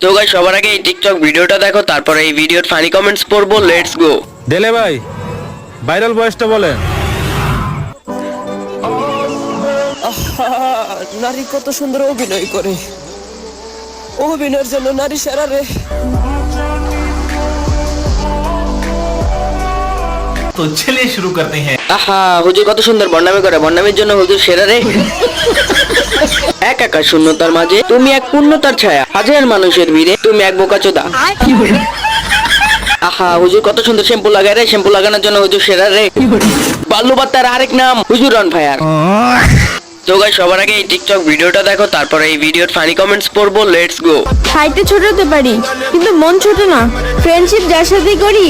তো গাই সবার আগে এই টিকটক ভিডিওটা দেখো তারপরে এই ভিডিওর ফানি কমেন্টস পড়ব লেটস গো দেলে ভাই ভাইরাল বয়সটা বলেন। নারী কত সুন্দর অভিনয় করে। অভিনয়ের জন্য নারী সেরা রে। তো চলিয়ে শুরু করতে হ্যাঁ। আহা হুজুর কত সুন্দর বন্ডামি করে বন্ডামির জন্য হুজুর সেরা রে। এক একা শূন্যতার মাঝে তুমি এক পূর্ণতার ছায়া। হাজার মানুষের ভিড়ে তুমি এক বোকাচোদা আহা, হুজুর, কত সুন্দর শ্যাম্পু লাগায় রে। শ্যাম্পু লাগানোর জন্য হুজুর সেরা রে। বাল্লু আরেক নাম হুজুর অন ফায়ার তো গাইস সবার আগে এই টিকটক ভিডিওটা দেখো, তারপরে এই ভিডিওর ফানি কমেন্টস পড়ব লেটস গো হাইটে ছোট হতে পারি, কিন্তু মন ছোট না। ফ্রেন্ডশিপ যার সাথেই করি,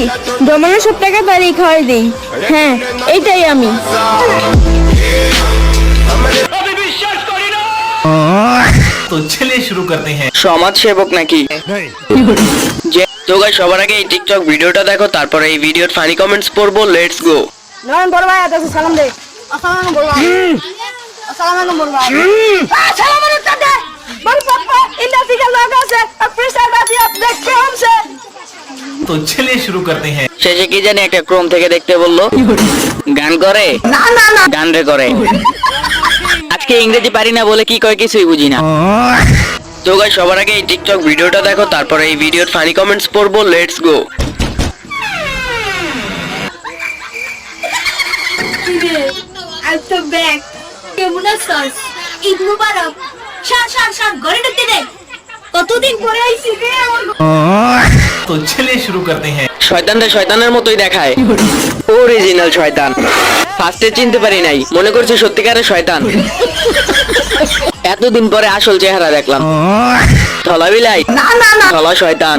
জমানো সব টাকা তারই খাওয়াই দেই। হ্যাঁ এইটাই আমি। तो चलिए शुरू करते हैं সমাজ সেবক নাকি যে তো গাইস সবার আগে এই টিকটক ভিডিওটা দেখো তারপরে এই ভিডিওর ফানি কমেন্টস পড়বো লেটস গো নয়ন বড় ভাই আছে সালাম দে আসসালামু বড় ভাই আসসালামু বড় ভাই আসসালামু আলাইকুম দাদা বড় পাপা ইন্ডা থেকে লোক আছে প্রেসার বাজি আপ দেখতে हमसे तो चलिए शुरू करते हैं শেষে কি জানি একটা ক্রোম থেকে দেখতে বললো গান করে না না না গান রে করে আজকে ইংরেজি পারি না বলে কি কয় কিছুই বুঝি না। তো গাই সবার আগে এই টিকটক ভিডিওটা দেখো তারপরে এই ভিডিওর ফানি কমেন্টস পড়ব লেটস গো ব্যাক কেমন আছস ঈদ মুবারক তো চলে শুরু করতে হ্যাঁ। শয়তানটা শয়তানের মতোই দেখায়। অরিজিনাল শয়তান। ফার্স্টে চিনতে পারি নাই। মনে করছি সত্যিকারের শয়তান? এতদিন পরে আসল চেহারা দেখলাম। ধলা বিলাই ধলা শয়তান।